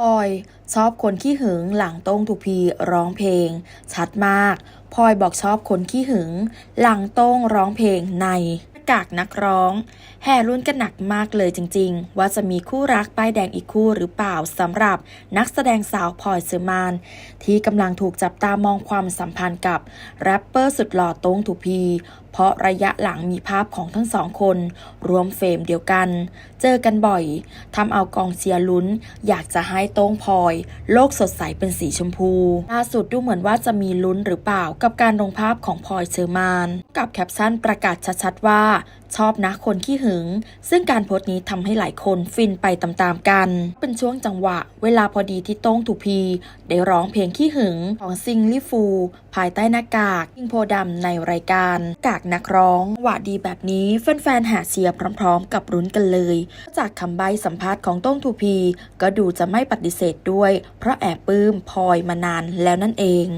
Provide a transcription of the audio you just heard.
พลอยชอบคนขี้หึงหลังโต้งถูกพีร้องเพลง ชัดมากพลอยบอกชอบคนขี้หึง หลังโต้งร้องเพลงในกากนักร้อง แห่รุ่นกันหนักมากเลยจริง ๆ ว่าจะมีคู่รักป้ายแดงอีกคู่หรือเปล่าสำหรับนักแสดงสาวพลอยเซอร์มาน ที่กำลังถูกจับตามองความสัมพันธ์กับแรปเปอร์สุดหล่อโต้งถูกพีเพราะระยะหลังมีภาพของทั้งสองคนรวมเฟรมเดียวกัน เจอกันบ่อยทำเอากองเชียร์ลุ้น อยากจะให้โต้งพลอย โลกสดใสเป็นสีชมพูล่าสุดดูเหมือนว่าจะมีลุ้นหรือเปล่ากับการลงภาพของพลอยเชอร์มาน กับแคปชั่นประกาศชัดๆว่าชอบนะคนขี้หึง ซึ่งการโพสต์นี้ทำให้หลายคนฟินไปตามๆกัน เป็นช่วงจังหวะ เวลาพอดีที่โต้งถูกพี ได้ร้องเพลงขี้หึงของซิงลี่ฟู ภายใต้หน้ากากยิงโพดำในรายการกากนักร้องหวะดีแบบนี้แฟนๆแห่เชียร์พร้อมๆ กับรุ้นกันเลย จากคำใบสัมภาษณ์ของต้งถูพี ก็ดูจะไม่ปฏิเสธด้วย เพราะแอบปลื้มพลอยมานานแล้วนั่นเอง